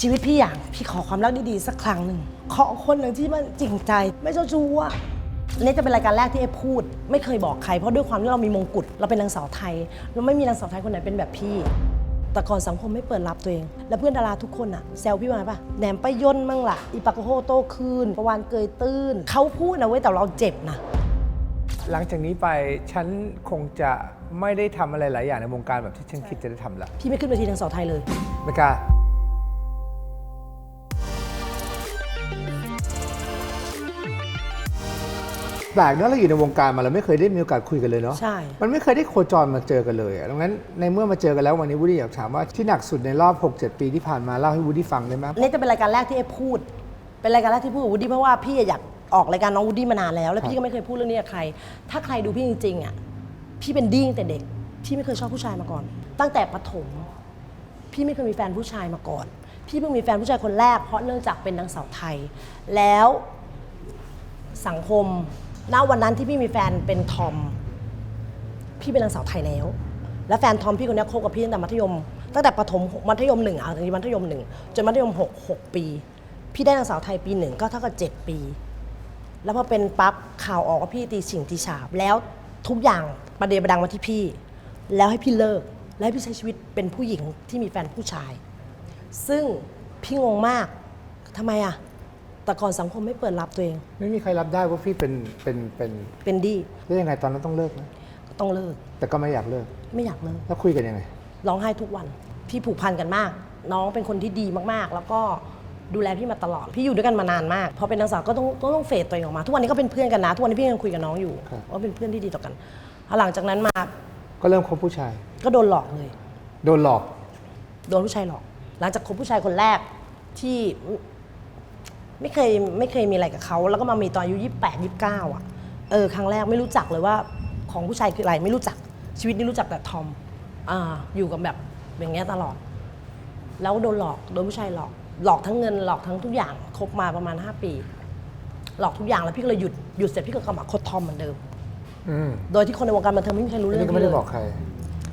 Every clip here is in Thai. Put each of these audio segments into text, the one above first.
ชีวิตพี่อย่างพี่ขอความรักดีๆสักครั้งหนึ่งขอคนหนึ่งที่มันจริงใจไม่เจ้าชู้อะอันนี้จะเป็นรายการแรกที่เอพูด ไม่เคยบอกใครเพราะด้วยความที่เรามีมงกุฎเราเป็นนางสาวไทยเราไม่มีนางสาวไทยคนไหนเป็นแบบพี่ แต่ก่อนสังคมไม่เปิดรับตัวเอง แล้วเพื่อนดาราทุกคนอะแซวพี่มาปะแหนมไปย่นมั่งล่ะอีปากกะโฮโตคืนประวานเกยตื้นเขาพูดนะเว้ยแต่เราเจ็บนะหลังจากนี้ไปฉันคงจะไม่ได้ทำอะไรหลายอย่างในวงการแบบที่ฉันคิดจะได้ทำละพี่ไม่ขึ้นเวทีนางสาวไทยเลยไม่กล้า แปลกเนอะเราอยู่ในวงการมาเราไม่เคยได้มีโอกาสคุยกันเลยเนาะใช่ มันไม่เคยได้โคจรมาเจอกันเลยอะดังนั้นในเมื่อมาเจอกันแล้ววันนี้วูดดี้อยากถามว่าที่หนักสุดในรอบ 6-7 ปีที่ผ่านมาเล่าให้วูดดี้ฟังได้ไหมอันนี้จะเป็นรายการแรกที่เอพูด เป็นรายการแรกที่พูดกับวูดดี้เพราะว่าพี่อยากออกรายการน้องวูดดี้มานานแล้ว แล้วพี่ก็ไม่เคยพูดเรื่องนี้กับใคร ถ้าใครดูพี่จริงๆอะ พี่เป็นดิ้งแต่เด็ก พี่ไม่เคยชอบผู้ชายมาก่อน ตั้งแต่ประถม พี่ไม่เคยมีแฟนผู้ชายมาก่อน พี่เพิ่งมีแฟนผู้ชายคนแรก เพราะเนื่องจากเป็นนางสาวไทย แล้วสังคม ณวันนั้นที่พี่มีแฟนเป็นทอม พี่เป็นนางสาวไทยแล้ว แล้วแฟนทอมพี่คนนี้คบกับพี่ตั้งแต่มัธยม ตั้งแต่ประถมมัธยมหนึ่งอะถึงมัธยมหนึ่งจนมัธยมหกหกปี พี่ได้นางสาวไทยปีหนึ่งก็เท่ากับเจ็ดปี แล้วพอเป็นปั๊บข่าวออกว่าพี่ตีฉิงตีฉาบ แล้วทุกอย่างประเดประดังมาที่พี่ แล้วให้พี่เลิก แล้วให้พี่ใช้ชีวิตเป็นผู้หญิงที่มีแฟนผู้ชาย ซึ่งพี่งงมากทำไมอะ แต่ก่อนสังคมไม่เปิดรับตัวเอง ไม่มีใครรับได้ว่าพี่เป็นเป็นเป็นเป็นดีแล้วยังไงตอนนั้นต้องเลิกไหมต้องเลิก แต่ก็ไม่อยากเลิก ไม่อยากเลิก แล้วคุยกันยังไง ร้องไห้ทุกวัน พี่ผูกพันกันมาก น้องเป็นคนที่ดีมากๆ แล้วก็ดูแลพี่มาตลอด พี่อยู่ด้วยกันมานานมาก พอเป็นนางสาวก็ต้องต้องต้องเฟดตัวเองออกมา ทุกวันนี้ก็เป็นเพื่อนกันนะ ทุกวันนี้พี่ยังคุยกับน้องอยู่ครับ ว่าเป็นเพื่อนที่ดีต่อกันพอหลังจากนั้นมา ก็เริ่มคบผู้ชาย ก็โดนหลอกเลย โดนหลอก โดนผู้ชายหลอก หลังจากคบผู้ชายคนแรกที่ ไม่เคยไม่เคยมีอะไรกับเขาแล้วก็มามีตอนอายุยี่แปดยี่เก้าอะเออครั้งแรกไม่รู้จักเลยว่าของผู้ชายคืออะไรไม่รู้จักชีวิตนี้รู้จักแต่ทอมอ่าอยู่กับแบบอย่างเงี้ยตลอด แล้วโดนหลอกโดนผู้ชายหลอก หลอกทั้งเงินหลอกทั้งทุกอย่างคบมาประมาณ 5 ปี หลอกทุกอย่างแล้วพี่ก็เลยหยุดหยุดเสร็จพี่ก็กลับมาคบทอมเหมือนเดิม อืมโดยที่คนในวงการบันเทิงไม่มีใครรู้อันเรื่อนี้งก็ไม่ได้พี่เลยบอกใคร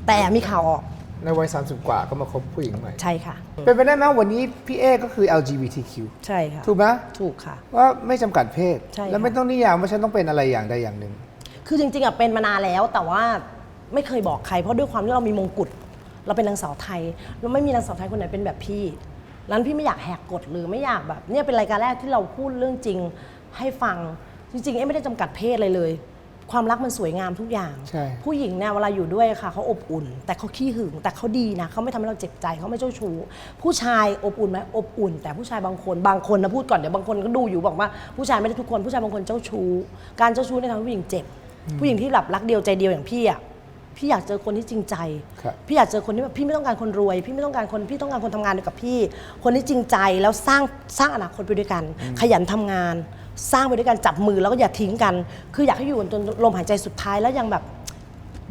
แต่มีข่าวออก ในวัย 30 กว่าก็มาคบผู้หญิงใหม่ ใช่ค่ะ เป็นไปได้ไหมวันนี้พี่เอก็คือ LGBTQ ใช่ค่ะ ถูกไหมถูกค่ะ ว่าไม่จำกัดเพศ ใช่ค่ะ แล้วไม่ต้องนิยามว่าฉันต้องเป็นอะไรอย่างใดอย่างหนึ่ง คือจริงๆอะเป็นมานานแล้วแต่ว่าไม่เคยบอกใคร เพราะด้วยความที่เรามีมงกุฎเราเป็นนางสาวไทยเราไม่มีนางสาวไทยคนไหนเป็นแบบพี่นั้นพี่ไม่อยากแหกกฎหรือไม่อยากแบบเนี่ยเป็นรายการแรกที่เราพูดเรื่องจริงให้ฟังจริงๆเอ๊ะไม่ได้จำกัดเพศอะไรเลย ความรักมันสวยงามทุกอย่าง ใช่ ผู้หญิงเนี่ยเวลาอยู่ด้วยค่ะเขาอบอุ่น แต่เขาขี้หึงแต่เขาดีนะเขาไม่ทำให้เราเจ็บใจเขาไม่เจ้าชู้ผู้ชายอบอุ่นไหมอบอุ่น แต่ผู้ชายบางคนบางคนนะพูดก่อนเดี๋ยวบางคนก็ดูอยู่บอกว่าผู้ชายไม่ได้ทุกคนผู้ชายบางคนเจ้าชู้การเจ้าชู้เนี่ยทำให้ผู้หญิงเจ็บ ผู้หญิงที่หลับรักเดียวใจเดียวอย่างพี่อะพี่อยากเจอคนที่จริงใจ ครับ พี่อยากเจอคนที่แบบพี่ไม่ต้องการคนรวย พี่ไม่ต้องการคนพี่ต้องการคนทำงานเดียวกับพี่ คนที่จริงใจแล้วสร้างสร้างอนาคตไปด้วยกัน ขยันทำงาน สร้างไปด้วยกันจับมือแล้วก็อย่าทิ้งกัน คืออยากให้อยู่กันจนลมหายใจสุดท้ายแล้วยังแบบ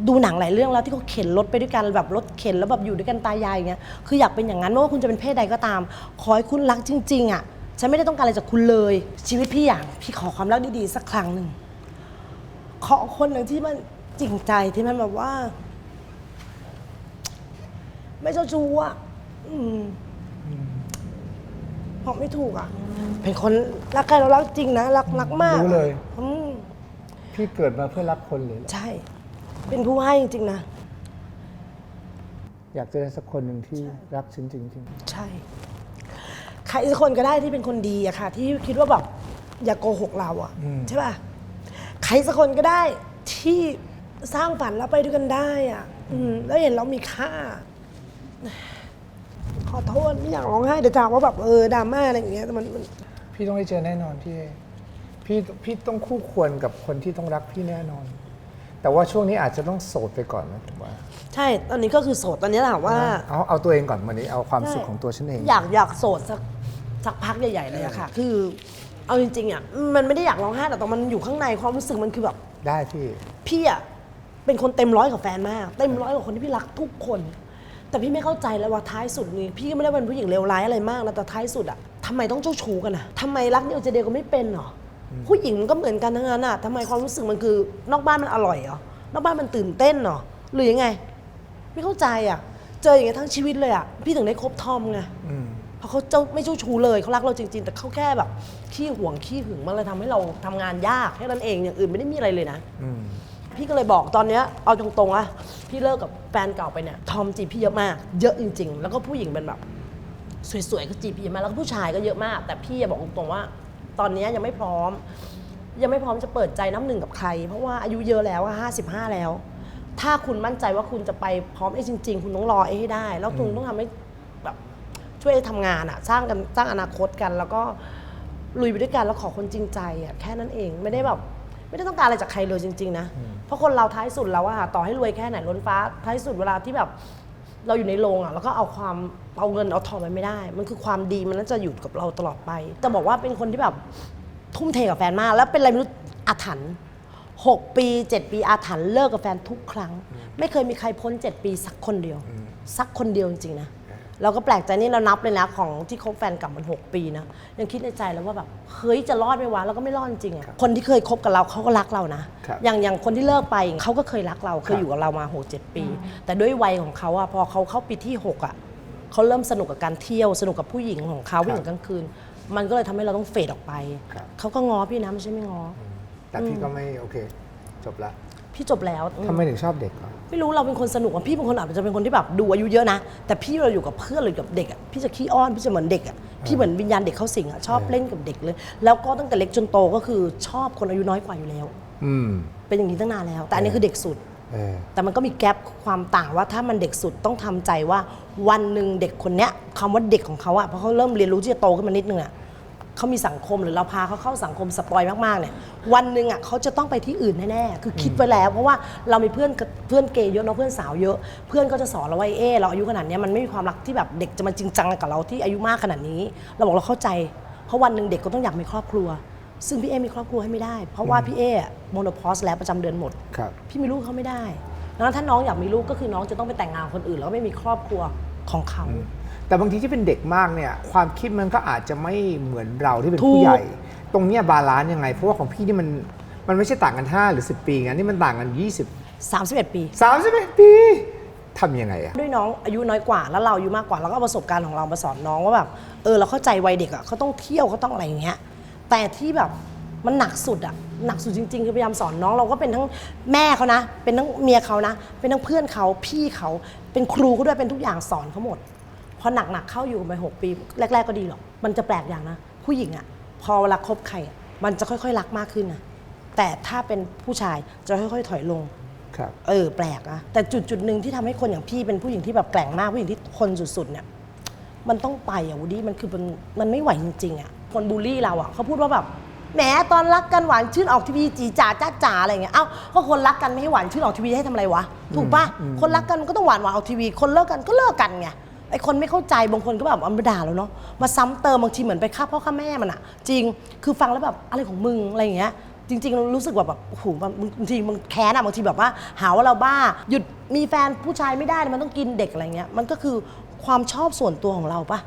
ดูหนังหลายเรื่องแล้วที่เขาเข็นรถไปด้วยกันแบบรถเข็นแล้วแบบอยู่ด้วยกันตายายอย่างเงี้ยคืออยากเป็นอย่างนั้นไม่ว่าคุณจะเป็นเพศใดก็ตาม ขอให้คุณรักจริง ๆอะฉันไม่ได้ต้องการอะไรจากคุณเลย ชีวิตพี่อย่างพี่ขอความรักดีๆสักครั้งหนึ่งขอคนหนึ่งที่มันจริงใจที่มันแบบว่า ไม่เจ้าชู้อะอืม บอกไม่ถูกอะ เป็นคนรักใครเรารักจริงนะรักรักมากรู้เลย อืมพี่เกิดมาเพื่อรักคนเลยใช่ เป็นผู้ให้จริงๆนะ อยากเจอสักคนหนึ่งที่รักฉันจริง ใช่ ใครสักคนก็ได้ที่เป็นคนดีอะค่ะ ที่คิดว่าแบบอย่าโกหกเราอะใช่ป่ะใครสักคนก็ได้ที่สร้างฝันแล้วไปด้วยกันได้อะอืมแล้วเห็นเรามีค่า ขอโทษไม่อยากร้องไห้เดี๋ยวจะหาว่าแบบเออดราม่าอะไรอย่างเงี้ยแต่มันมันๆพี่ต้องได้เจอแน่นอนพี่เอพี่พี่ต้องคู่ควรกับคนที่ต้องรักพี่แน่นอน แต่ว่าช่วงนี้อาจจะต้องโสดไปก่อนนะผมว่า ใช่ตอนนี้ก็คือโสดตอนนี้ถามว่า เอาเอาตัวเองก่อนวันนี้เอาความสุขของตัวฉันเอง อยากอยากโสดสักสักพักใหญ่ ๆ เลยอะค่ะ คือเอาจริงๆอะมันไม่ได้อยากร้องไห้แต่ตอนมันอยู่ข้างในความรู้สึกมันคือแบบได้พี่ พี่อะเป็นคนเต็มร้อยกับแฟนมาก เต็มร้อยกับคนที่พี่รักทุกคน แต่พี่ไม่เข้าใจเลยว่าท้ายสุดนี่พี่ก็ไม่ได้เป็นผู้หญิงเลวร้ายอะไรมากนะแต่ท้ายสุดอะทำไมต้องเจ้าชู้กันอะทำไมรักเดียวใจเดียวก็ไม่เป็นหรออผู้หญิงมันก็เหมือนกันทั้งนั้นอะทำไมความรู้สึกมันคือนอกบ้านมันอร่อยเหรอนอกบ้านมันตื่นเต้นเหรอหรือยังไง ไม่เข้าใจอะเจออย่างเงี้ยทั้งชีวิตเลยอะพี่ถึงได้คบทอมไงอืมเพราะเขาเจ้าไม่เจ้าชู้เลยเขารักเราจริง ๆ แต่เขาแค่แบบขี้หวงขี้หึงมันเลยทำให้เราทำงานยากแค่นั้นเองอย่างอื่นไม่ได้มีอะไรเลยนะอืม พี่ก็เลยบอกตอนเนี้ยเอาตรงๆอะพี่เลิกกับแฟนเก่าไปเนี่ยทอมจีบพี่เยอะมาก เยอะจริง ๆ แล้วก็ผู้หญิงเป็นแบบ สวยๆก็จีบพี่เยอะมากแล้วก็ผู้ชายก็เยอะมาก แต่พี่อะบอกตรงๆว่า ตอนเนี้ยยังไม่พร้อม ยังไม่พร้อมจะเปิดใจน้ำหนึ่งกับใคร เพราะว่าอายุเยอะแล้วห้าสิบห้าแล้ว ถ้าคุณมั่นใจว่าคุณจะไปพร้อมไอ้จริง ๆ คุณต้องรอไอ้ให้ได้ แล้วคุณต้องทำให้แบบช่วยทำงานอะสร้างกันสร้างอนาคตกันแล้วก็ ลุยไปด้วยกันแล้วขอคนจริงใจอะแค่นั้นเองไม่ได้แบบไม่ได้ต้องการอะไรจากใครเลยจริง ๆ นะ เพราะคนเราท้ายสุดแล้วอะต่อให้รวยแค่ไหนล้นฟ้า ท้ายสุดเวลาที่แบบเราอยู่ในโรงอะแล้วก็เอาความเอาเงินเอาทองไปไม่ได้ มันคือความดีมันน่าจะอยู่กับเราตลอดไปจะบอกว่าเป็นคนที่แบบทุ่มเทกับแฟนมาก แล้วเป็นอะไรไม่รู้อาถรรพ์หกปีเจ็ดปีอาถรรพ์เลิกกับแฟนทุกครั้ง ไม่เคยมีใครพ้นเจ็ดปีสักคนเดียว สักคนเดียวจริงๆนะ เราก็แปลกใจนี่เรานับเลยนะของที่คบแฟนกลับมันหกปีนะยังคิดในใจแล้วว่าแบบเฮ้ยจะรอดไหมวะแล้วก็ไม่รอดจริงอะคนที่เคยคบกับเราเขาก็รักเรานะครับ อย่างอย่างคนที่เลิกไปเขาก็เคยรักเราเคยอยู่กับเรามาหกเจ็ดปี แต่ด้วยวัยของเขาอะพอเขาเข้าปีที่หกอะเขาเริ่มสนุกกับการเที่ยวสนุกกับผู้หญิงของเขาผู้หญิงกลางคืน มันก็เลยทำให้เราต้องเฟดออกไปครับ เขาก็ง้อพี่นะไม่ใช่ไม่ง้อแต่พี่ก็ไม่โอเค จบละพี่จบแล้วทำไมถึงชอบเด็กเหรอ ไม่รู้เราเป็นคนสนุกอะพี่เป็นคนอาจจะเป็นคนที่แบบดูอายุเยอะนะ แต่พี่เราอยู่กับเพื่อนหรือกับเด็กอะพี่จะขี้อ้อนพี่จะเหมือนเด็กอะพี่เหมือนวิญญาณเด็กเข้าสิงอะชอบเล่นกับเด็กเลย แล้วก็ตั้งแต่เล็กจนโตก็คือชอบคนอายุน้อยกว่าอยู่แล้ว อืมเป็นอย่างนี้ตั้งนานแล้ว แต่อันนี้คือเด็กสุด เออ แต่มันก็มีแกลบความต่างว่าถ้ามันเด็กสุดต้องทำใจว่าวันหนึ่งเด็กคนเนี้ยคำว่าเด็กของเขาอะเพราะเขาเริ่มเรียนรู้ที่จะโตขึ้นมานิดนึงอะ เขามีสังคมหรือเราพาเขาเข้าสังคมสปอยมากๆเนี่ยวันหนึ่งอะเขาจะต้องไปที่อื่นแน่ๆคือคิดไว้แล้ว เพราะว่าเรามีเพื่อนเพื่อนเกย์เยอะเนาะเพื่อนสาวเยอะ เพื่อนก็จะสอนเราว่าเอ๊ะเราอายุขนาดเนี้ยมันไม่มีความรักที่แบบเด็กจะมาจริงจังกับเราที่อายุมากขนาดนี้ เราบอกเราเข้าใจ เพราะวันหนึ่งเด็กก็ต้องอยากมีครอบครัว ซึ่งพี่เอมีครอบครัวให้ไม่ได้ เพราะว่าพี่เอโมโนพอสแล้วประจำเดือนหมดครับพี่มีลูกเขาไม่ได้ดังนั้นถ้าน้องอยากมีลูกก็คือน้องจะต้องไปแต่งงานกับคนอื่นแล้วก็ไม่มีครอบครัว ของเขา แต่บางทีที่เป็นเด็กมากเนี่ย ความคิดมันก็อาจจะไม่เหมือนเราที่เป็นถูกผู้ใหญ่ ตรงเนี้ยบาลานซ์ยังไง เพราะว่าของพี่นี่มันมันไม่ใช่ต่างกัน 5 หรือ 10 ปีไงนี่มันต่างกัน 20 31 ปี 31 ปีทำยังไงอะ ด้วยน้องอายุน้อยกว่าแล้วเราอายุมากกว่าแล้วก็เอาประสบการณ์ของเรามาสอนน้องว่าแบบเออเราเข้าใจวัยเด็กอะเขาต้องเที่ยวเขาต้องอะไรอย่างเงี้ยแต่ที่แบบ มันหนักสุดอะหนักสุดจริงๆคือพยายามสอนน้องเราก็เป็นทั้งแม่เขานะ เป็นทั้งเมียเขานะ เป็นทั้งเพื่อนเขาพี่เขาเป็นครูเขาด้วยเป็นทุกอย่างสอนเขาหมดพอหนักๆเข้าอยู่กันไปหกปี แรก ๆก็ดีหรอก มันจะแปลกอย่างนะ ผู้หญิงอะพอเวลาคบใครอะมันจะค่อยๆรักมากขึ้นนะแต่ถ้าเป็นผู้ชายจะค่อยๆถอยลงครับเออแปลกนะแต่จุดจุดหนึ่งที่ทำให้คนอย่างพี่เป็นผู้หญิงที่แบบแกร่งมากผู้หญิงที่ทนสุดๆเนี่ยมันต้องไปอะวูดดี้มันคือมันมันไม่ไหวจริงๆอะคนบูลลี่เราอะเขาพูดว่าแบบ แหมตอนรักกันหวานชื่นออกทีวีจีจ๋าจ้าจ๋าอะไรอย่างเงี้ยเอ้าก็คนรักกันไม่ให้หวานชื่นออกทีวีให้ทำอะไรวะถูกปะคนรักกันมันก็ต้องหวานหวานออกทีวี คนเลิกกันก็เลิกกันไงไอคนไม่เข้าใจบางคนก็แบบเอามาด่าเราเนาะมาซ้ำเติมบางทีเหมือนไปฆ่าพ่อฆ่าแม่มันอะจริงคือฟังแล้วแบบอะไรของมึงอะไรอย่างเงี้ยจริงๆเรารู้สึกว่าแบบโอ้โหบางบางทีมันแค้นอะบางทีแบบว่า หาว่าเราบ้า หยุดมีแฟนผู้ชายไม่ได้มันต้องกินเด็กอะไรเงี้ยมันก็คือความชอบส่วนตัวของเราปะ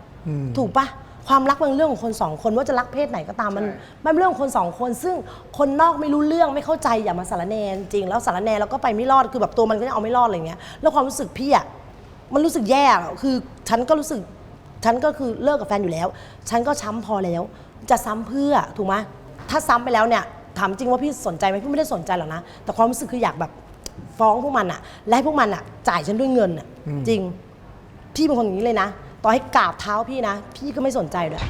ถูกปะ ความรักมันเรื่องของคนสองคนว่าจะรักเพศไหนก็ตามมันใช่มันเป็นเรื่องของคนสองคน ซึ่งคนนอกไม่รู้เรื่องไม่เข้าใจอย่ามาสารแนจริง แล้วสารแนแล้วก็ไปไม่รอดคือแบบตัวมันก็ยังเอาไม่รอดอะไรเงี้ยแล้วความรู้สึกพี่อะมันรู้สึกแย่อะคือฉันก็รู้สึกฉันก็คือเลิกกับแฟนอยู่แล้ว ฉันก็ช้ำพอแล้ว จะซ้ำเพื่อถูกไหมถ้าซ้ำไปแล้วเนี่ยถามจริงว่าพี่สนใจไหมพี่ไม่ได้สนใจหรอกนะ แต่ความรู้สึกคืออยากแบบฟ้องพวกมันอะและให้พวกมันอะจ่ายฉันด้วยเงินอะจริง พี่เป็นคนอย่างนี้เลยนะ ต่อให้กราบเท้าพี่นะ พี่ก็ไม่สนใจด้วย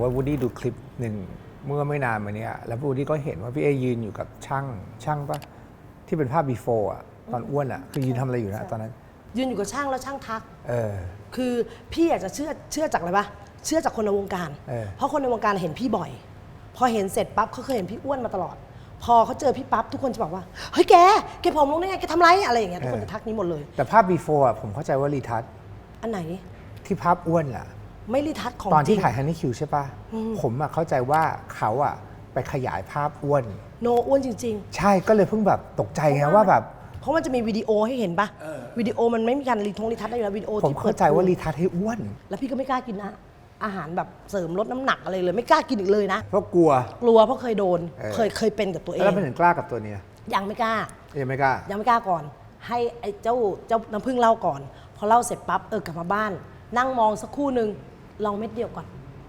ว่าวูดดี้ดูคลิปหนึ่งเมื่อไม่นานมาเนี้ยแล้ววูดดี้ก็เห็นว่าพี่เอยืนอยู่กับช่างช่างปะที่เป็นภาพ before อะตอนอ้วนอะคือยืนทำอะไรอยู่นะตอนนั้น ยืนอยู่กับช่างแล้วช่างทัก เออ คือพี่อยากจะเชื่อเชื่อจากอะไรปะเชื่อจากคนในวงการ เออ เพราะคนในวงการเห็นพี่บ่อย พอเห็นเสร็จปั๊บเขาเคยเห็นพี่อ้วนมาตลอด พอเขาเจอพี่ปั๊บทุกคนจะบอกว่า เฮ้ยแก แกผอมลงได้ไง แกทำไรอะไรอย่างเงี้ยทุกคนจะทักนี้หมดเลย แต่ภาพ before อะผมเข้าใจว่ารีทัช อันไหน ที่ภาพอ้วนอะไม่รีทัชของตอนจริที่ง ถ่ายฮันนี่คิวใช่ปะผมอะเข้าใจว่าเขาอะไปขยายภาพอ้วน โนอ้วนจริง ใช่ก็เลยเพิ่งแบบตกใจๆไงว่าแบบเพราะมันจะมีวิดีโอให้เห็นปะวิดีโอมันไม่มีการรีทงรีทัชได้อยู่แล้ววิดีโอผมที่เข้าใจว่ารีทัชให้อ้วน แล้วพี่ก็ไม่กล้ากินนะอาหารแบบเสริมลดน้ำหนักอะไรเลย ไม่กล้ากินอีกเลยนะ เพราะกลัว กลัวเพราะเคยโดน เออ เคยเคยเป็นกับตัวเอง แล้วเป็นถึงกล้ากับตัวเนี้ยยังไม่กล้า ยังไม่กล้า ยังไม่กล้าก่อน ให้ไอ้เจ้าเจ้าน้ำพึ่งเล่าก่อนพ อเล่าเสร็จปั๊บเออกลับมาบ้าน นั่งมองสักครู่หนึ่งลองเม็ดเดียวก่อน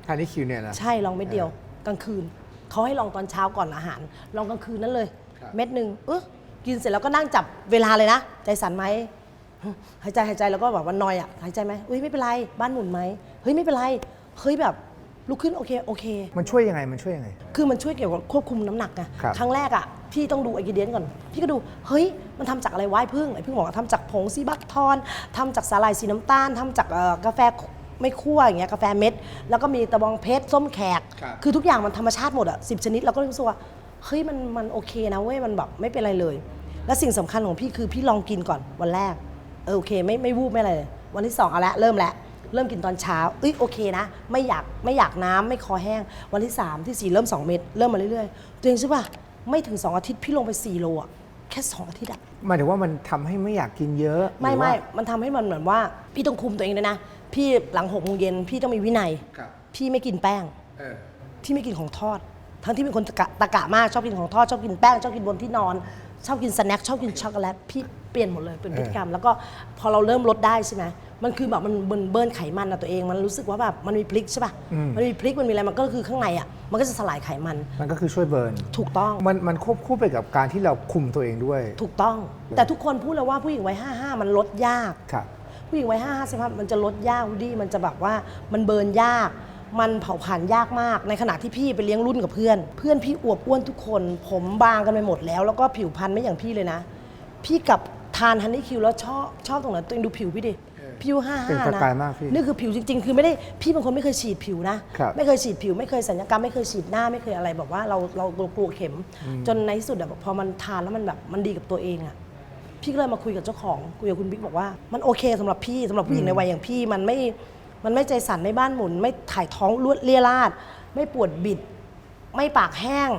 ฮันนี่คิวเนี่ยนะ ใช่ลองเม็ดเดียวกลางคืนเขาให้ลองตอนเช้าก่อนอาหาร ลองกลางคืนนั้นเลย ครับ เม็ดหนึ่งเออกินเสร็จแล้วก็นั่งจับเวลาเลยนะ ใจสั่นไหมหายใจหายใจแล้วก็แบบวันนอยอะหายใจไหมเฮ้ยไม่เป็นไร บ้านหมุนไหมเฮ้ยไม่เป็นไรเฮ้ยแบบ ลุกขึ้นโอเคโอเค มันช่วยยังไงมันช่วยยังไง คือมันช่วยเกี่ยวกับควบคุมน้ำหนักไงครับ ครั้งแรกอะพี่ต้องดูไอกิเดียนก่อน พี่ก็ดูเฮ้ยมันทำจากอะไรวะไอ้พึ่งไอ้พึ่งบอกว่าทำจากผงซีบักทอนทำจากสาหร่ายสีน้ำตาลทำจากเอ่อกาแฟไม่คั่วอย่างเงี้ยกาแฟเม็ด แล้วก็มีตะบองเพชรส้มแขกครับคือทุกอย่างมันธรรมชาติหมดอะสิบชนิดเราก็เลยรู้สึกว่าเฮ้ยมันมันโอเคนะเว้ยมันแบบไม่เป็นไรเลย และสิ่งสำคัญของพี่คือพี่ลองกินก่อนวันแรกเออโอเคไม่ไม่วูบไม่อะไรเลยวันที่สองเอาละเริ่มแล้ว เริ่มกินตอนเช้าเอ้ยโอเคนะ ไม่อยากไม่อยากน้ำไม่คอแห้ง วันที่สามที่สี่เริ่มสองเม็ดเริ่มมาเรื่อยๆตัวเองใช่ป่ะไม่ถึงสองอาทิตย์พี่ลงไปสี่โลอะแค่สองอาทิตย์อะหมายถึงว่ามันทำให้ไม่อยากกินเยอะ ไม่หรือไม่ว่ามันทำให้มันเหมือนว่า พี่ต้องคุมตัวเองด้วยนะ พี่หลังหกโมงเย็นพี่ต้องมีวินัยครับพี่ไม่กินแป้งเออพี่ไม่กินของทอด ทั้งที่เป็นคนตะกะตะกะมากชอบกินของทอดชอบกินแป้งชอบกินบนที่นอนชอบกินสแน็คชอบกินช็อกโกแลตพี่เปลี่ยนหมดเลยเป็นพฤติกรรม แล้วก็พอเราเริ่มลดได้ใช่ไหม มันคือแบบมันเบิร์นเบิร์นไขมันอะตัวเอง มันรู้สึกว่าแบบมันมีพลิกใช่ป่ะมันมีพลิกมันมีอะไรมันก็คือข้างในอะมันก็จะสลายไขมันมันก็คือช่วยเบิร์น ถูกต้อง มันมันควบคู่ไปกับการที่เราคุมตัวเองด้วย ถูกต้อง แต่ทุกคนพูดเลยว่าผู้หญิงวัย55 มันลดยาก ครับ ผู้หญิงวัยห้าสิบห้ามันจะลดยากวูดดี้มันจะแบบว่ามันเบิร์นยาก มันเผาผลาญยากมาก ในขณะที่พี่ไปเลี้ยงรุ่นกับเพื่อน เพื่อนพี่อวบอ้วนทุกคน ผมบางกันไปหมดแล้ว แล้วก็ผิวพรรณไม่อย่างพี่เลยนะ พี่กลับทานฮันนี่คิวแล้วชอบชอบตรงไหนตัวเองดูผิวพี่ดิ ผิวห้าเปล่ห้างประนะกายมากพี่นี่คือผิวจริง ๆ คือไม่ได้พี่เป็นคนไม่เคยฉีดผิวนะ ครับไม่เคยฉีดผิวไม่เคยสัญญกรรมไม่เคยฉีดหน้าไม่เคยอะไรแบบว่าเราเรากลัวเข็ม จนในที่สุดอะพอมันทานแล้วมันแบบมันดีกับตัวเองอะพี่ก็เลยมาคุยกับเจ้าของคุยกับคุณบิ๊กบอกว่ามันโอเคสำหรับพี่สำหรับผู้หญิงในวัยอย่างพี่มันไม่มันไม่ใจสั่นไม่บ้านหมุน ไม่ถ่ายท้องรวดเลียราดไม่ปวดบิด ไม่ปากแห้ง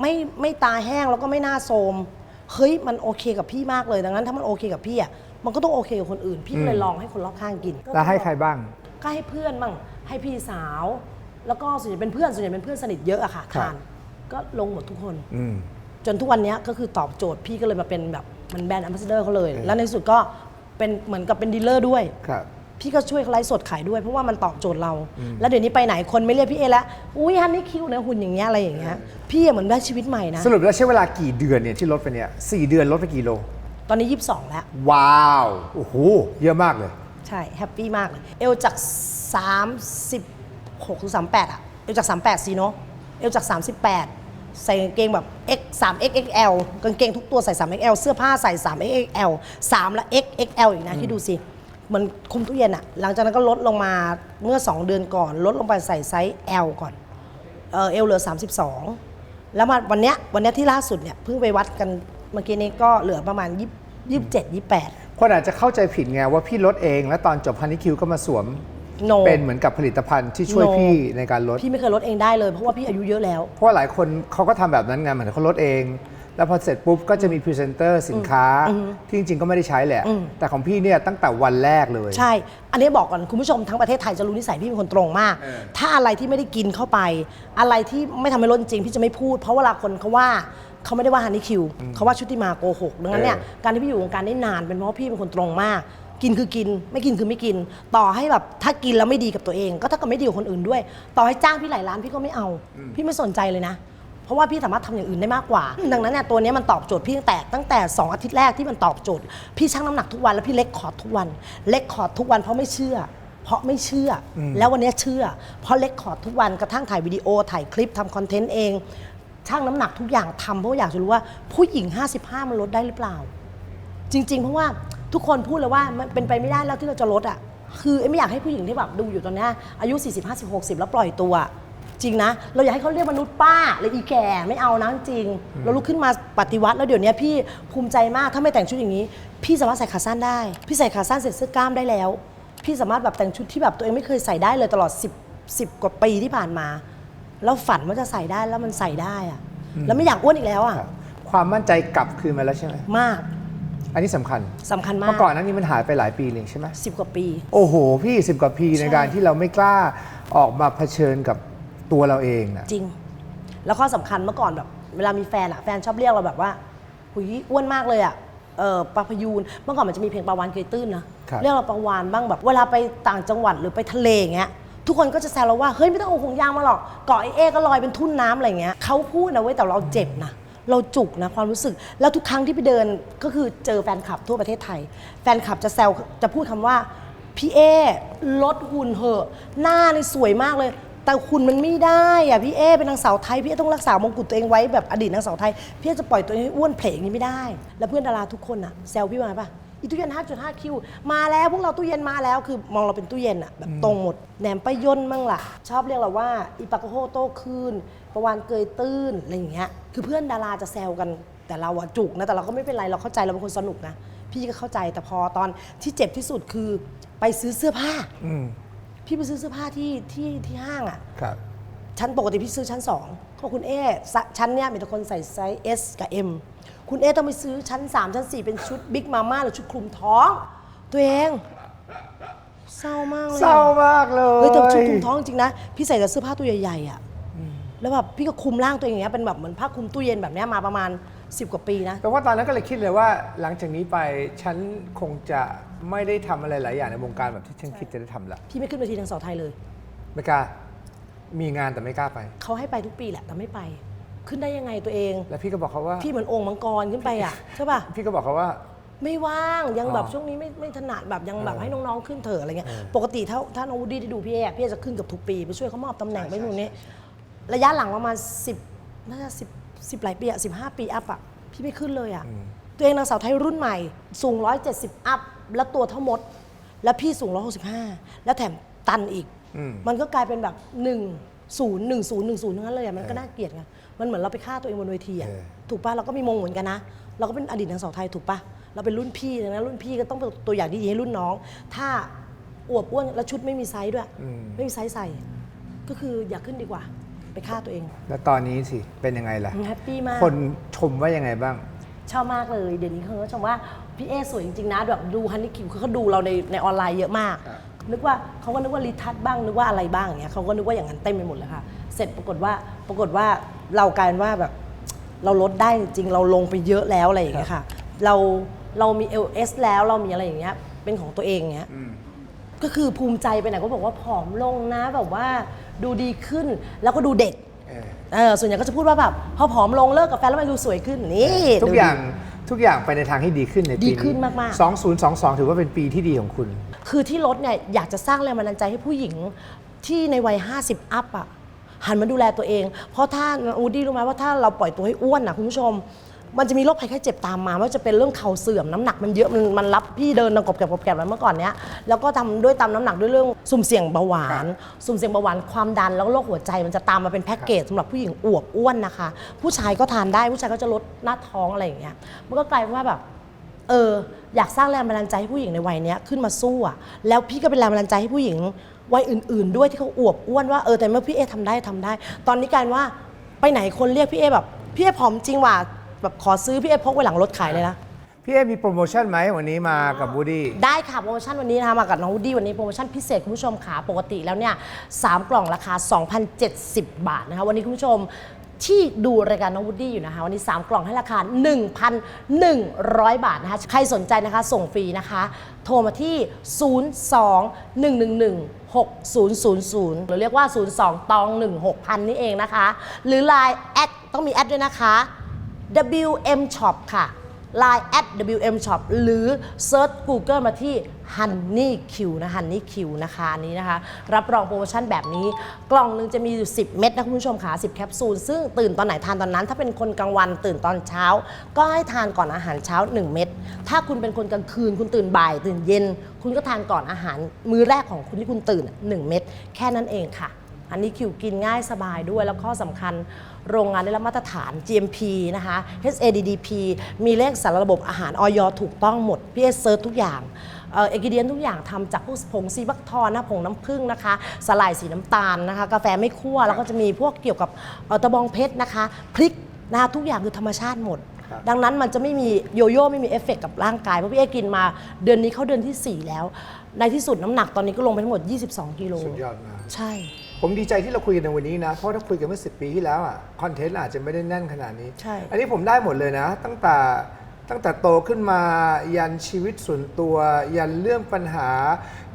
ไม่ไม่ตาแห้งแล้วก็ไม่หน้าโทรมเฮ้ยมันโอเคกับพี่มากเลยดังนั้น ถ้ามันโอเคกับพี่อะ มันก็ต้องโอเคกับคนอื่น พี่ก็เลยลองให้คนรอบข้างกินแล้วให้ใครบ้าง ก็ให้เพื่อนบ้างให้พี่สาว แล้วก็ส่วนใหญ่เป็นเพื่อนส่วนใหญ่เป็นเพื่อนสนิทเยอะอะค่ะครับ ทานก็ลงหมดทุกคน อืม จนทุกวันนี้ก็คือตอบโจทย์พี่ก็เลยมาเป็นแบบเหมันแบรนด์แอมบาสเดอร์เขาเลยเออแล้วในที่สุดก็เป็นเหมือนกับเป็นดีลเลอร์ด้วย ครับ พี่ก็ช่วยเขาไลฟ์สดขายด้วยเพราะว่ามันตอบโจทย์เรา แล้วเดี๋ยวนี้ไปไหนคนไม่เรียกพี่เอแล้วอุ้ยฮันนี่คิวนะหุ่นอย่างเงี้ยอะไรอย่างเงี้ยพี่อะเหมือนได้ชีวิตใหม่นะ สรุปแล้วใช้เวลากี่เดือนเนี่ยที่ลดไปเนี่ยสี่เดือนลดไปกี่โล ตอนนี้ 22 แล้ว ว้าวโอ้โหเยอะมากเลย ใช่ แฮปปี้มากเลย เอวจาก 36หรือ38 อะ เอวจาก 38สีเนาะเอวจาก 38 ใส่กางเกงแบบ X 3 XXL กางเกงทุกตัวใส่ 3XL เสื้อผ้าใส่3 XXL 3 และ XXL อีกนะที่ดูสิเหมือนคุมตู้เย็นอะหลังจากนั้นก็ลดลงมาเมื่อ 2 เดือนก่อน ลดลงไปใส่ไซส์ L ก่อน เออเอลเหลือ 32 แล้วมาวันเนี้ยวันเนี้ยที่ล่าสุดเนี่ยเพิ่งไปวัดกัน เมื่อกี้นี้ก็เหลือประมาณ20 27 28คนอาจจะเข้าใจผิดไงว่าพี่ลดเอง แล้วตอนจบฮันนี่คิวก็มาสวม No เป็นเหมือนกับผลิตภัณฑ์ที่ช่วย No พี่ในการลด พี่ไม่เคยลดเองได้เลยเพราะว่าพี่อายุเยอะแล้ว เพราะว่าหลายคนเขาก็ทำแบบนั้นไงเหมือนเขาลดเอง แล้วพอเสร็จปุ๊บก็จะมีพรีเซนเตอร์สินค้าที่จริงๆก็ไม่ได้ใช้แหละ แต่ของพี่เนี่ยตั้งแต่วันแรกเลย ใช่ อันนี้บอกก่อน คุณผู้ชมทั้งประเทศไทยจะรู้นิสัยพี่เป็นคนตรงมาก เออ ถ้าอะไรที่ไม่ได้กินเข้าไป อะไรที่ไม่ทำให้ลดจริงๆพี่จะไม่พูด เพราะเวลาคนเขาว่า เขาไม่ได้ว่าฮันนี่คิวเขาว่าชุติมาโกหกดังนั้นเนี่ยการที่พี่อยู่วงการได้นานเป็นเพราะว่าพี่เป็นคนตรงมาก กินคือกิน ไม่กินคือไม่กิน ต่อให้แบบถ้ากินแล้วไม่ดีกับตัวเอง ก็ถ้ากับไม่ดีกับคนอื่นด้วย ต่อให้จ้างพี่หลายล้านพี่ก็ไม่เอา พี่ไม่สนใจเลยนะเพราะว่าพี่สามารถทำอย่างอื่นได้มากกว่า ดังนั้นเนี่ยตัวเนี้ยมันตอบโจทย์พี่ตั้งแต่ตั้งแต่ 2 อาทิตย์แรกที่มันตอบโจทย์ พี่ชั่งน้ำหนักทุกวันแล้วพี่เล็กคอร์ดทุกวัน เล็กคอร์ดทุกวันเพราะไม่เชื่อ เพราะไม่เชื่ออแล้ววันเนี้ยเชื่อ เพราะเล็กคอร์ดทุกวันกระทั่งถ่ายวิดีโอถ่ายคลิปทำคอนเทนต์เอง ชั่งน้ำหนักทุกอย่างทำเพราะว่าอยากจะรู้ว่าผู้หญิง 55 มันลดได้หรือเปล่า จริง ๆ เพราะว่าทุกคนพูดเลยว่ามันเป็นไปไม่ได้แล้วที่เราจะลดอะคือเอ้ไม่อยากให้ผู้หญิงที่แบบดูอยู่ตอนเนี้ยอายุ 40 50 60 แล้วปล่อยตัว จริงนะ เราอยากให้เขาเรียกมนุษย์ป้าหรืออีแก่ไม่เอานะจริง เราลุกขึ้นมาปฏิวัติแล้วเดี๋ยวนี้พี่ภูมิใจมากถ้าไม่แต่งชุดอย่างนี้ พี่สามารถใส่ขาสั้นได้ พี่ใส่ขาสั้นเสร็จเสื้อกล้ามได้แล้ว พี่สามารถแบบแต่งชุดที่แบบตัวเองไม่เคยใส่ได้เลยตลอด 10 10 กว่าปีที่ผ่านมา แล้วฝันว่าจะใส่ได้แล้วมันใส่ได้อะแล้วไม่อยากอ้วนอีกแล้วอะครับความมั่นใจกลับคืนมาแล้วใช่ไหม มากอันนี้สำคัญ สำคัญมาเมื่กอก่อนหนั้นนี้มันหายไปหลายปีเลยใช่ไหม สิบกว่าปี โอ้โห พี่สิบกว่าปีในใช่ การที่เราไม่กล้าออกมาเผชิญกับตัวเราเองนะจริง แล้วข้อสำคัญเมื่อก่อนแบบเวลามีแฟนอะแฟนชอบเรียกเราแบบว่าหุยอ้วนมากเลยอะเอ่อปลาพยูนเมื่อก่อนมันจะมีเพลงปลาวานเกยตื้นนะครับเรียกเราปลาวานบ้างแบบ เวลาไปต่างจังหวัดหรือไปทะเลอย่างเงี้ย ทุกคนก็จะแซวเราว่าเฮ้ยไม่ต้องเอาห่วงยางมาหรอกเกาะไอเอก็ลอยเป็นทุ่นน้ำอะไรเงี้ยเขาพูดนะเว้ยแต่เราเจ็บนะ เราจุกนะความรู้สึก แล้วทุกครั้งที่ไปเดินก็คือเจอแฟนคลับทั่วประเทศไทย แฟนคลับจะแซวจะพูดคำว่าพี่เอลดหุ่นเหอะ หน้านี่สวยมากเลย แต่หุ่นมันไม่ได้อะพี่เอเป็นนางสาวไทยพี่เอต้องรักษามงกุฎตัวเองไว้แบบอดีตนางสาวไทยพี่เอจะปล่อยตัวเองให้อ้วนเพลงนี้ไม่ได้ แล้วเพื่อนดาราทุกคนอะแซวพี่มาปะ อีตู้เย็น 5.5 คิว มาแล้วพวกเราตู้เย็นมาแล้วคือมองเราเป็นตู้เย็นอะแบบตรงหมดแหนมปะย่นมั่งล่ะ ชอบเรียกเราว่าอีปากโกโฮโตคืนประวานเกยตื้นอะไรอย่างเงี้ยคือเพื่อนดาราจะแซวกันแต่เราอะจุกนะแต่เราก็ไม่เป็นไรเราเข้าใจเราเป็นคนสนุกนะพี่ก็เข้าใจแต่พอตอนที่เจ็บที่สุดคือไปซื้อเสื้อผ้า อืมพี่ไปซื้อเสื้อผ้าที่ที่ที่ห้างอะ่ะครับ ชั้นปกติพี่ซื้อชั้น2เขาบอกคุณเอสะชั้นเนี้ยมีแต่คนใส่ไซส์ S กับ M คุณเอต้องไปซื้อชั้น 3 ชั้น 4 เป็นชุดบิ๊กมาม่าหรือชุดคลุมท้อง ตัวเอง เศร้ามากเลยอะเศร้ามากเลยเฮ้ยแต่ชุดคลุมท้องจริงนะ พี่ใส่แต่เสื้อผ้าตัวใหญ่ๆอะ่ะแล้วแบบพี่ก็คลุมร่างตัวเองอย่างเงี้ยเป็นแบบเหมือนผ้าคลุมตู้เย็นแบบเนี้ยมาประมาณ 10 กว่าปีนะแต่ว่าตอนนั้นก็เลยคิดเลยว่า หลังจากนี้ไปฉันคงจะไม่ได้ทำอะไรหลายอย่างในวงการแบบที่ฉันคิดจะได้ทำละพี่ไม่ขึ้นเวทีทางสาวไทยเลยไม่กล้ามีงานแต่ไม่กล้าไป เขาให้ไปทุกปีแหละแต่ไม่ไป ขึ้นได้ยังไงตัวเอง แล้วพี่ก็บอกเขาว่า พี่เหมือนองค์มังกรขึ้นไปอะใช่ป่ะ พี่ก็บอกเขาว่า ไม่ว่างยังแบบอ๋อช่วงนี้ไม่ไม่ถนัดแบบยังแบบเออให้น้องๆขึ้นเถอะอะไรเงี้ยเออปกติถ้าถ้าน้องวูดดี้ได้ดูพี่เออะพี่เอจะขึ้นเกับทุกปีไปช่วยเขามอบตำแหน่งใช่ไปนู่นนี่ใช่ระยะหลังประมาณ10น่าจะ10 10หลายปีอะ15ปีอัพอะพี่ไม่ขึ้นเลยอะตัวเองนางสาวไทยรุ่นใหม่สูง170อัพแล้วตัวเท่ามด แล้วพี่สูง165แล้วแถมตันอีก อืม มันก็กลายเป็นแบบ1 0 1 0 1 0ทั้งนั้นเลยอะมันก็น่าเกลียดไง มันเหมือนเราไปฆ่าตัวเองบนเวทีอะเออ ถูกป่ะเราก็มีมงเหมือนกันนะ เราก็เป็นอดีตนางสาวไทยถูกป่ะเราเป็นรุ่นพี่เลยนะรุ่นพี่ก็ต้องเป็นตัวอย่างที่ดีให้รุ่นน้อง ถ้าอวบอ้วนแล้วชุดไม่มีไซส์ด้วยอืมไม่มีไซส์ใส่ ก็คืออยากขึ้นดีกว่า ไปฆ่าตัวเองแล้วตอนนี้สิ เป็นยังไงล่ะ แฮปปี้มาก คนชมว่ายังไงบ้าง ชอบมากเลย เดี๋ยวนี้เขาก็ชมว่าพี่เอสวยจริงๆนะแบบดูฮันนี่คิวเขาก็ดูเราในในออนไลน์เยอะมาก ครับ นึกว่าเขาก็นึกว่ารีทัชบ้างนึกว่าอะไรบ้างอย่างเงี้ยเขาก็นึกว่าอย่างนั้นเต็มไปหมดเลยค่ะ เสร็จปรากฏว่าปรากฏว่า เรากลายเป็นว่าแบบเราลดได้จริงๆเราลงไปเยอะแล้วอะไรอย่างเงี้ยค่ะ เราเรามี LS แล้วเรามีอะไรอย่างเงี้ยเป็นของตัวเองเงี้ยก็คือภูมิใจไปไหนก็บอกว่าผอมลงนะแบบว่าดูดีขึ้นแล้วก็ดูเด็กเออ เออส่วนใหญ่ก็จะพูดว่าแบบพอผอมลงเลิกกับแฟนแล้วมันดูสวยขึ้นนี่ทุกดูอย่างทุกอย่างไปในทางที่ดีขึ้นในปีดีนี้ขึ้นมากๆ 2022 ถือว่าเป็นปีที่ดีของคุณ คือที่รถเนี่ยอยากจะสร้างแรงบันดาลใจให้ผู้หญิงที่ในวัย 50 อัพอะ หันมาดูแลตัวเอง เพราะถ้าอูดี้รู้ไหมว่าถ้าเราปล่อยตัวให้อ้วนนะคุณผู้ชม มันจะมีโรคภัยไข้เจ็บตามมาไม่ว่าจะเป็นเรื่องเข่าเสื่อมน้ำหนักมันเยอะมันมันรับพี่เดินดังกบแกบกบแกบแล้วเมื่อก่อนเนี้ยแล้วก็ทำด้วยตามน้ำหนักด้วยเรื่องสุ่มเสี่ยงเบาหวาน สุ่มเสี่ยงเบาหวานความดันแล้วก็โรคหัวใจมันจะตามมาเป็นแพ็กเกจสำหรับผู้หญิงอวบอ้วนนะคะ ผู้ชายก็ทานได้ผู้ชายก็จะลดหน้าท้องอะไรอย่างเงี้ยมันก็กลายเป็นว่าแบบ เอออยากสร้างแรงบันดาลใจให้ผู้หญิงในวัยเนี้ยขึ้นมาสู้อะแล้วพี่ก็เป็นแรงบันดาลใจให้ผู้หญิง วัยอื่น ๆ ด้วยที่เขาอวบอ้วนว่าเออแต่เมื่อพี่เอทำได้ทำได้ ตอนนี้กลายเป็นว่าไปไหนคนเรียกพี่เอแบบพี่เอผอมจริงว่ะแบบขอซื้อพี่เอพกไว้หลังรถขายเลยนะ พี่เอมีโปรโมชั่นไหมวันนี้มากับบูดี้ ได้ค่ะโปรโมชั่นวันนี้นะคะมากับน้องวูดดี้วันนี้โปรโมชั่นพิเศษคุณผู้ชมขาปกติแล้วเนี่ยสามกล่องราคา 2,070 บาทนะคะวันนี้คุณผู้ชม ที่ดูรายการน้องวูดดี้อยู่นะคะ วันนี้ 3 กล่องให้ราคา 1,100 บาทนะคะ ใครสนใจนะคะส่งฟรีนะคะ โทรมาที่ 02 111 6000 หรือเรียกว่า 02 ตอง 16,000 นี่เองนะคะ หรือ Line แอดต้องมีแอดด้วยนะคะ WM Shop ค่ะ Line at WM Shop หรือ Search Google มาที่ Honey Q นะ Honey Q นะคะอันนี้นะคะ รับรองโปรโมชั่นแบบนี้ กล่องหนึงจะมีอยู่ 10 เม็ดนะคุณผู้ชมค่ะ10 แคปซูล ซึ่งตื่นตอนไหนทานตอนนั้น ถ้าเป็นคนกลางวันตื่นตอนเช้า ก็ให้ทานก่อนอาหารเช้า 1 เม็ดถ้าคุณเป็นคนกลางคืนคุณตื่นบ่าย ตื่นเย็น คุณก็ทานก่อนอาหารมื้อแรกของคุณที่คุณตื่น 1 เม็ดแค่นั้นเองค่ะอันนี้คิวกินง่ายสบายด้วยแล้วข้อสำคัญโรงงานได้รับมาตรฐาน GMP นะคะ HADDP มีเลขสารระบบอาหารออยถูกต้องหมด พี่เอสเซิร์ชทุกอย่าง เอ่อเอกเดียนทุกอย่างทำจากพวกผงซีบักทอนนะผงน้ำผึ้งนะคะสลายสีน้ำตาลนะคะ กาแฟไม่คั่วแล้วก็จะมีพวกเกี่ยวกับเอ่อตะบองเพชรนะคะพริกนะคะทุกอย่างคือธรรมชาติหมดครับดังนั้นมันจะไม่มีโยโย่ไม่มีเอฟเฟกต์กับร่างกาย เพราะพี่เอกินมาเดือนนี้เข้าเดือนที่ 4 แล้ว ในที่สุดน้ำหนักตอนนี้ก็ลงไปทั้งหมด 22 กิโลสุดยอดมากใช่ ผมดีใจที่เราคุยกันในวันนี้นะ เพราะถ้าคุยกันเมื่อ 10 ปีที่แล้วอะคอนเทนต์อาจจะไม่ได้แน่นขนาดนี้ ใช่ อันนี้ผมได้หมดเลยนะ ตั้งแต่ ตั้งแต่โตขึ้นมายันชีวิตส่วนตัว ยันเรื่องปัญหา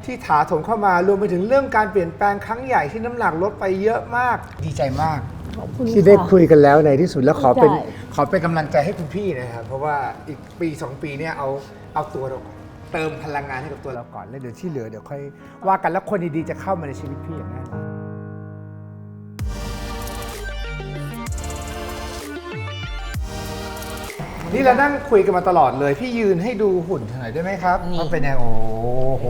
ที่ถาโถมเข้ามารวมไปถึงเรื่องการเปลี่ยนแปลงครั้งใหญ่ที่น้ำหนักลดไปเยอะมากดีใจมาก ขอบคุณที่ได้ค่ะคุยกันแล้วในที่สุดแล้วขอเป็นใช่ขอเป็นกำลังใจให้คุณพี่นะครับ เพราะว่าอีกปี 2 ปีเนี่ยเอาเอาตัวเราก่อนเติมพลังงานให้กับตัวเราก่อนแล้วเดี๋ยวที่เหลือเดี๋ยวค่อยว่ากันแล้วคนดีๆจะเข้ามาในชีวิตพี่อย่างแน่นอน นี่เรานั่งคุยกันมาตลอดเลย พี่ยืนให้ดูหุ่นหน่อยได้ไหมครับนี่ มันเป็นยังไงโอ้โห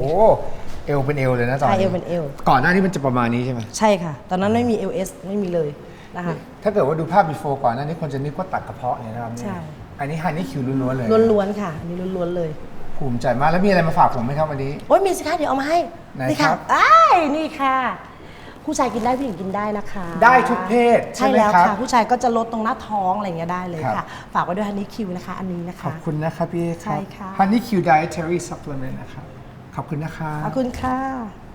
เอวเป็นเอวเลยนะตอนใช่นี้เอวเป็นเอว ก่อนหน้านี้มันจะประมาณนี้ใช่ไหมใช่ค่ะ ตอนนั้นไม่มี LS ไม่มีเลยนะคะ ถ้าเกิดว่าดูภาพ before ก่อนหน้านี้คนจะนึกว่าตัดกระเพาะเนี่ยนะครับใช่ อันนี้ฮันนี่คิวล้วนๆเลยล้วนๆค่ะอันนี้ล้วนๆเลย ภูมิใจมากแล้วมีอะไรมาฝากผมไหมครับวันนี้ โอ้ยมีสิคะเดี๋ยวเอามาให้ ไหนนี่ครัค่ะบ อ้ายนี่ค่ะ ผู้ชายกินได้ผู้หญิงกินได้นะคะได้ทุกเพศใช่ใช่ไหมแล้วครับ ค่ะ ผู้ชายก็จะลดตรงหน้าท้องอะไรอย่างเงี้ยได้เลยครัค่ะ บ ฝากไว้ด้วยฮันนี่คิวนะคะ อันนี้นะขอบคะคุณนะครับพี่เอคใช่รับค่ะ Honey Q Dietary Supplement นะครับ ขอบคุณนะครับ ขอบคุณค่ะ